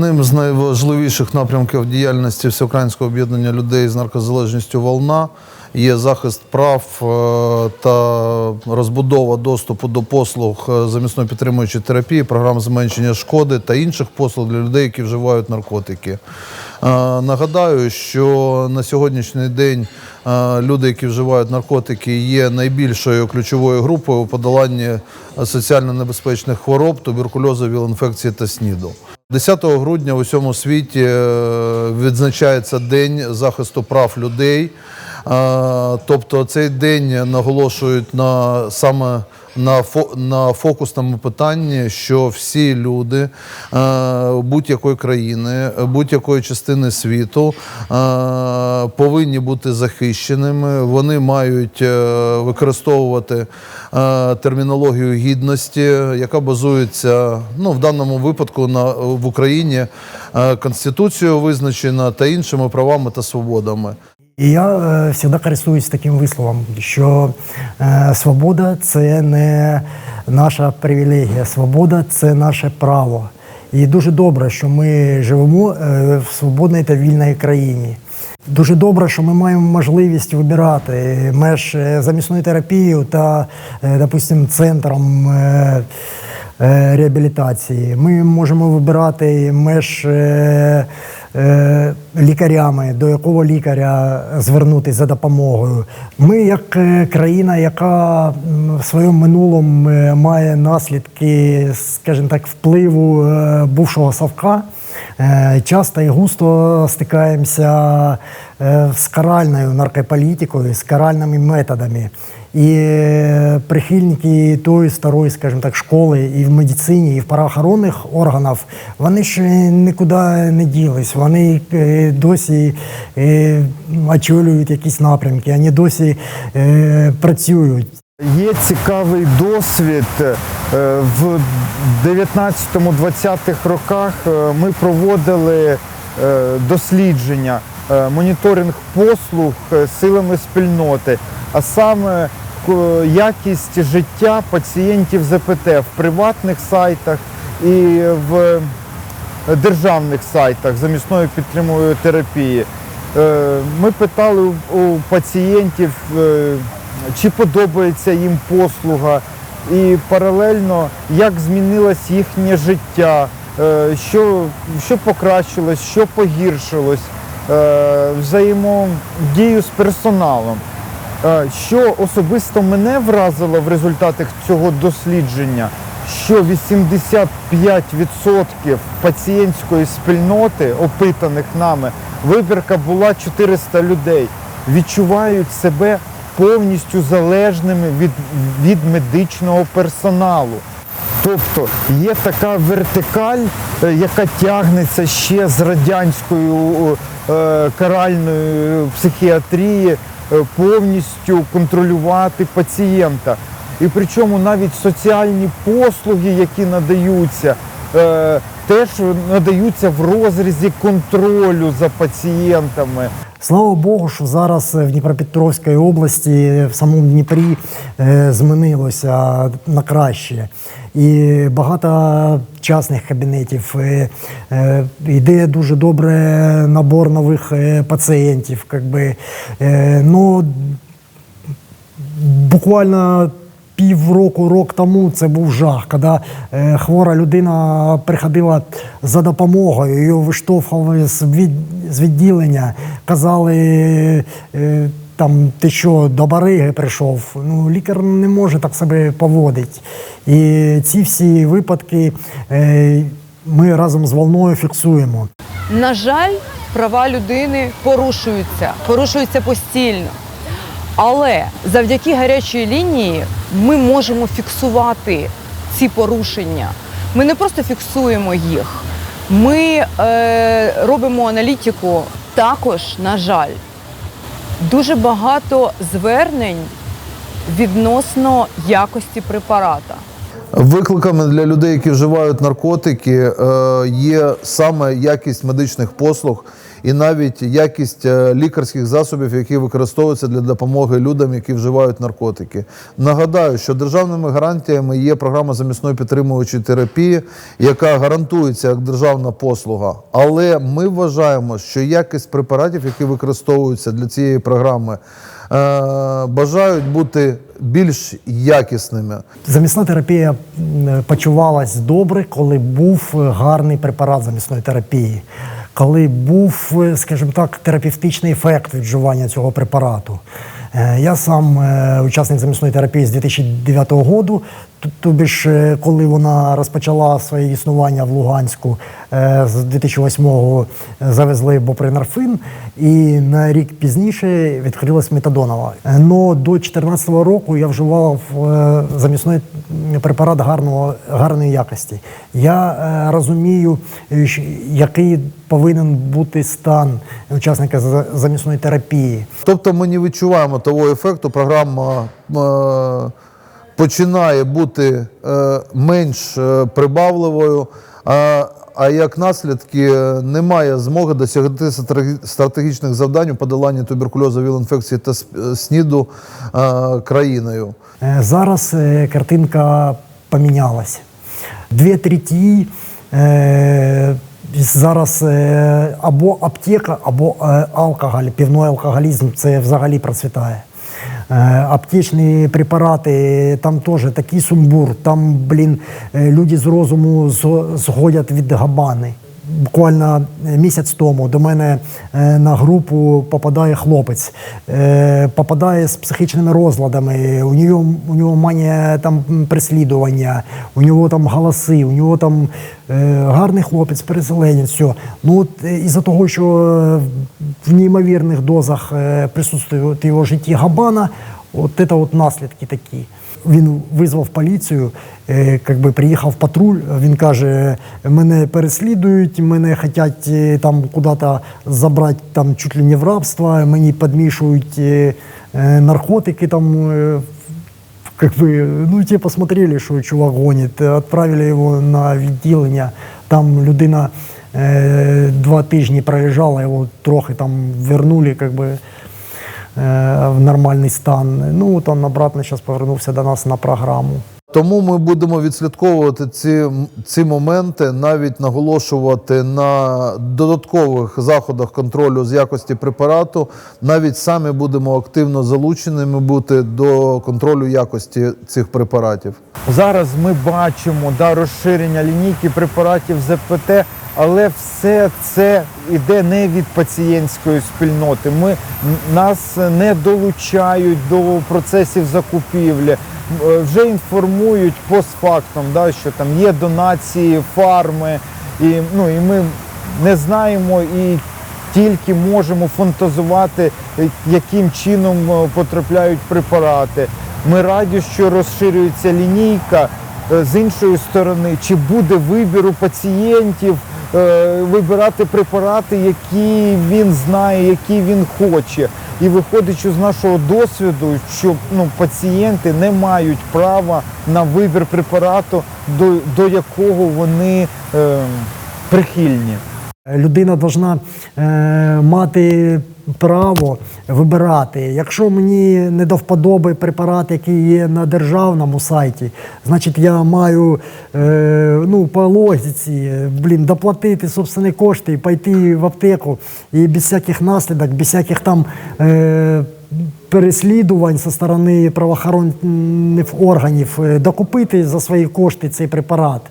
Одним з найважливіших напрямків діяльності Всеукраїнського об'єднання людей з наркозалежністю Волна є захист прав е, та розбудова доступу до послуг е, замісної підтримуючої терапії, програм зменшення шкоди та інших послуг для людей, які вживають наркотики. Е, Нагадаю, що на сьогоднішній день е, люди, які вживають наркотики, є найбільшою ключовою групою у подоланні соціально небезпечних хвороб, туберкульозу, віл-інфекції та СНІДу. 10 грудня у всьому світі е, відзначається День захисту прав людей. Тобто цей день наголошують на саме на, на фокусному питанні, що всі люди е, будь-якої країни, будь-якої частини світу е, повинні бути захищеними. Вони мають е, використовувати термінологію гідності, яка базується ну, в даному випадку на, в Україні Конституцією визначена та іншими правами та свободами. І я е, завжди користуюсь таким висловом, що е, свобода це не наша привілегія, свобода це наше право. І дуже добре, що ми живемо е, в свободній та вільній країні. Дуже добре, що ми маємо можливість вибирати між е, замісною терапією та, е, допустим, центром. е, реабілітації. Ми можемо вибирати між е, е, лікарями, до якого лікаря звернутися за допомогою. Ми, як е, країна, яка в своєму минулому е, має наслідки, скажімо так, впливу е, бувшого совка. Е, Часто і густо стикаємося е, з каральною наркополітикою, з каральними методами. І е, прихильники тої старої, скажімо так, школи і в медицині, і в правоохоронних органах, вони ще нікуди не ділись. Вони досі очолюють якісь напрямки, вони досі працюють. Є цікавий досвід. Е, В 19-20-х роках е, ми проводили е, дослідження, моніторинг послуг силами спільноти, а саме якість життя пацієнтів ЗПТ в приватних сайтах і в державних сайтах замісної підтримової терапії. Ми питали у- пацієнтів, чи подобається їм послуга, і паралельно як змінилось їхнє життя, е, що, що покращилось, що погіршилось, е, взаємодію з персоналом. Е, Що особисто мене вразило в результатах цього дослідження, що 85% пацієнтської спільноти, опитаних нами, вибірка була 400 людей, відчувають себе повністю залежними від, від медичного персоналу. Тобто є така вертикаль, е, яка тягнеться ще з радянської е, каральної психіатрії, е, повністю контролювати пацієнта. І причому навіть соціальні послуги, які надаються, теж надаються в розрізі контролю за пацієнтами. Слава Богу, що зараз в Дніпропетровській області, в самому Дніпрі, е, змінилося на краще. І багато частних кабінетів. е, е, Йде дуже добре набор нових е, пацієнтів. Как би. Е, Ну, буквально півроку, рок тому це був жах, коли е, хвора людина приходила за допомогою, її виштовхували з, від, з відділення, казали. Е, там ти що, до бариги прийшов. Ну, лікар не може так себе поводити. І ці всі випадки е, ми разом з волною фіксуємо. На жаль, права людини порушуються, порушуються постійно. Але завдяки гарячій лінії ми можемо фіксувати ці порушення. Ми не просто фіксуємо їх, ми е, робимо аналітику. Також, на жаль, дуже багато звернень відносно якості препарата. Викликами для людей, які вживають наркотики, е, є саме якість медичних послуг і навіть якість е, лікарських засобів, які використовуються для допомоги людям, які вживають наркотики. Нагадаю, що державними гарантіями є програма замісної підтримуючої терапії, яка гарантується як державна послуга. Але ми вважаємо, що якість препаратів, які використовуються для цієї програми, е, бажають бути більш якісними. Замісна терапія почувалась добре, коли був гарний препарат замісної терапії, коли був, е, скажімо так, терапевтичний ефект від вживання цього препарату. Е, Я сам е, учасник замісної терапії з 2009 року. Тобі ж, коли вона розпочала своє існування в Луганську, з 2008-го завезли бопринорфин, і на рік пізніше відкрилась метадонова. Но до 2014 року я вживав замісний препарат гарного, гарної якості. Я розумію, який повинен бути стан учасника замісної терапії. Тобто ми не відчуваємо того ефекту. Програма е, починає бути е, менш е, прибавливою, а, як наслідки немає змоги досягти стратегічних завдань у подоланні туберкульозу, ВІЛ-інфекції та СНІДу країною. Зараз картинка помінялась. Дві треті зараз е, або аптека, або е, алкоголь, півний алкоголізм це взагалі процвітає. Е, Аптечні препарати, там теж такий сумбур. Там, блін, люди з розуму згодять від габани. Буквально місяць тому до мене е, на групу попадає хлопець, е, попадає з психічними розладами. У нього у нього манія там переслідування, у нього там голоси, у нього там е, гарний хлопець, переселенець. Все. Ну от е, із-за того, що е, в неймовірних дозах е, присутствує в його житті габана, от це от наслідки такі. Він визвав поліцію, е, как би приїхав патруль. Він каже: мене переслідують, мене хочуть е, там куди-то забрати там чуть ли не в рабство, мені підмішують е, наркотики там. как бы, ну, те посмотрели, що чувак гонить, відправили його на відділення. Там людина е, два тижні пролежала, його трохи там вернули, как е, в нормальний стан. Ну, от он обратно зараз повернувся до нас на програму. Тому ми будемо відслідковувати ці, ці моменти, навіть наголошувати на додаткових заходах контролю з якості препарату. Навіть самі будемо активно залученими бути до контролю якості цих препаратів. Зараз ми бачимо да, розширення лінійки препаратів ЗПТ, але все це йде не від пацієнтської спільноти. Ми, нас не долучають до процесів закупівлі. Е, Вже інформують постфактом, да, що там є донації, фарми, і, ну, і ми не знаємо і тільки можемо фантазувати, е, яким чином е, потрапляють препарати. Ми раді, що розширюється лінійка. З іншої сторони, чи буде вибір у пацієнтів вибирати препарати, які він знає, які він хоче. І виходячи з нашого досвіду, що ну, пацієнти не мають права на вибір препарату, до, до якого вони е, прихильні. Людина повинна е, мати право вибирати. Якщо мені не до вподоби препарат, який є на державному сайті, значить я маю е, ну, по логіці блін, доплатити собственні кошти пойти в аптеку і без всяких наслідок, без всяких там. Переслідувань зі сторони правоохоронних органів е, докупити за свої кошти цей препарат.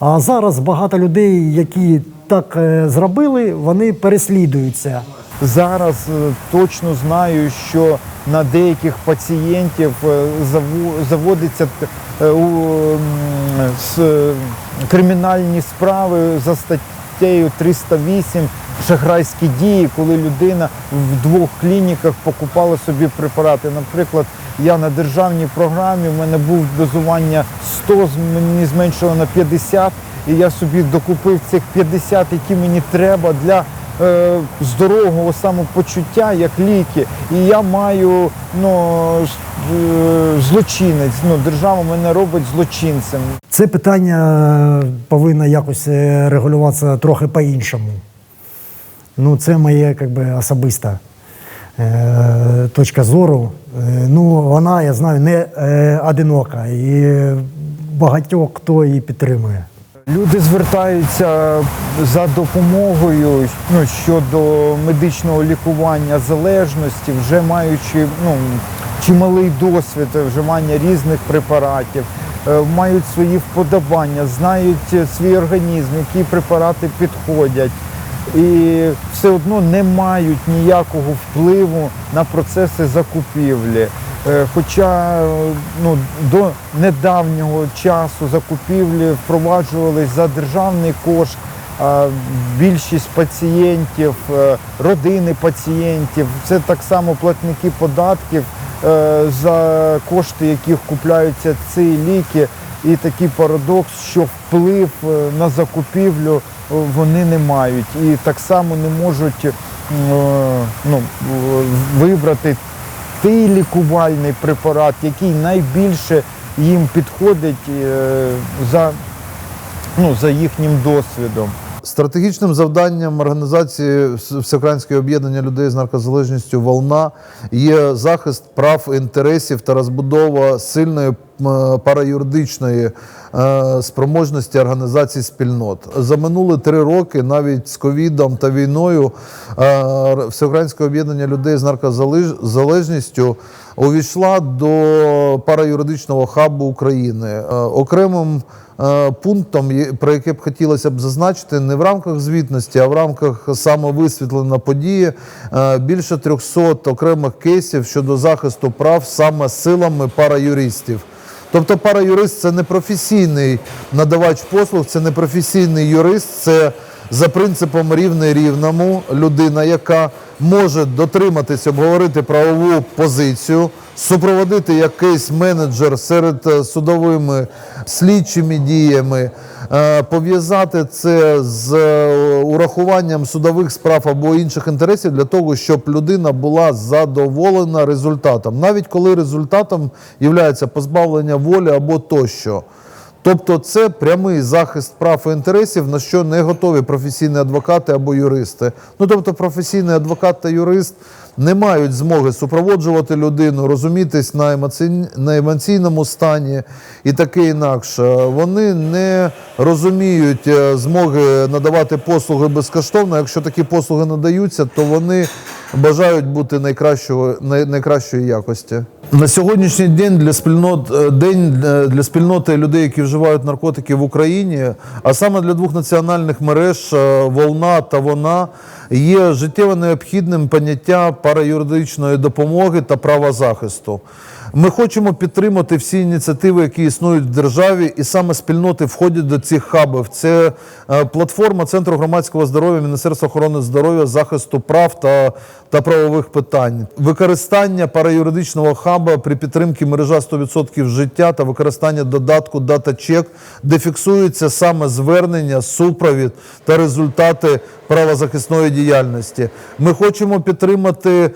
А зараз багато людей, які так е, зробили, вони переслідуються. Зараз е, точно знаю, що на деяких пацієнтів заводиться кримінальні справи за статтею 308 шахрайські дії, коли людина в двох клініках покупала собі препарати. Наприклад, я на державній програмі, в мене був дозування 100, мені зменшило на 50, і я собі докупив цих 50, які мені треба для е, здорового самопочуття як ліки. І я маю ну, е, злочинець. Ну, держава мене робить злочинцем. Це питання е, повинно якось е, регулюватися трохи по-іншому. Ну, це моя як би, особиста е, точка зору. Е, ну, вона, я знаю, не е, одинока. І багатьох хто її підтримує. Люди звертаються за допомогою ну, щодо медичного лікування залежності, вже маючи ну, чималий досвід вживання різних препаратів, е, мають свої вподобання, знають свій організм, які препарати підходять. І все одно не мають ніякого впливу на процеси закупівлі. Е, Хоча ну, до недавнього часу закупівлі впроваджувались за державний кошт, а більшість пацієнтів, е, родини пацієнтів, це так само платники податків е, за кошти, яких купляються ці ліки. І такий парадокс, що вплив е, на закупівлю е, вони не мають і так само не можуть е, ну, вибрати той лікувальний препарат, який найбільше їм підходить за, ну, за їхнім досвідом. Стратегічним завданням організації Вс- Всеукраїнського об'єднання людей з наркозалежністю Волна є захист прав інтересів та розбудова сильної параюридичної е, спроможності організацій спільнот. За минулі три роки, навіть з ковідом та війною, е, Всеукраїнське об'єднання людей з наркозалежністю увійшла до параюридичного хабу України. Е, Окремим пунктом, про яке б хотілося б зазначити, не в рамках звітності, а в рамках самовисвітлення події більше 300 окремих кейсів щодо захисту прав саме силами параюристів. Тобто параюрист це не професійний надавач послуг, це не професійний юрист, це за принципом рівний рівному людина, яка може дотриматись, обговорити правову позицію, супроводити якийсь менеджер серед е, судовими слідчими діями, е, пов'язати це з е, урахуванням судових справ або інших інтересів для того, щоб людина була задоволена результатом, навіть коли результатом є позбавлення волі або тощо. Тобто це прямий захист прав і інтересів, на що не готові професійні адвокати або юристи. Ну тобто, професійний адвокат та юрист не мають змоги супроводжувати людину, розумітись на, емоційн... на емоційному стані і таке інакше. Вони не розуміють е, змоги надавати послуги безкоштовно. Якщо такі послуги надаються, то вони бажають бути найкращого, най, найкращої якості. На сьогоднішній день для спільнот е, день е, для спільноти людей, які вживають наркотики в Україні, а саме для двох національних мереж е, Волна та вона є життєво необхідним поняття параюридичної допомоги та права захисту. Ми хочемо підтримати всі ініціативи, які існують в державі, і саме спільноти входять до цих хабів. Це е, платформа Центру громадського здоров'я, Міністерства охорони здоров'я, захисту прав та, та правових питань, використання параюридичного хаба при підтримці мережа 100% життя та використання додатку DataCheck, де фіксується саме звернення, супровід та результати правозахисної діяльності. Ми хочемо підтримати е,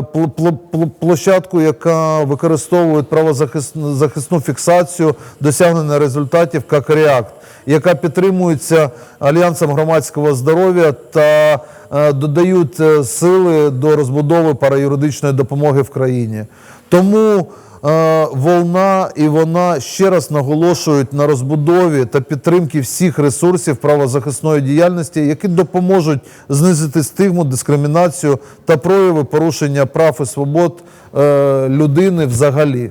пл- пл- пл- площадку, яка використовує правозахисну захисну фіксацію досягнення результатів як React, яка підтримується Альянсом громадського здоров'я та е, додають е, сили до розбудови параюридичної допомоги в країні. Тому Волна і вона ще раз наголошують на розбудові та підтримки всіх ресурсів правозахисної діяльності, які допоможуть знизити стигму, дискримінацію та прояви порушення прав і свобод е, людини взагалі.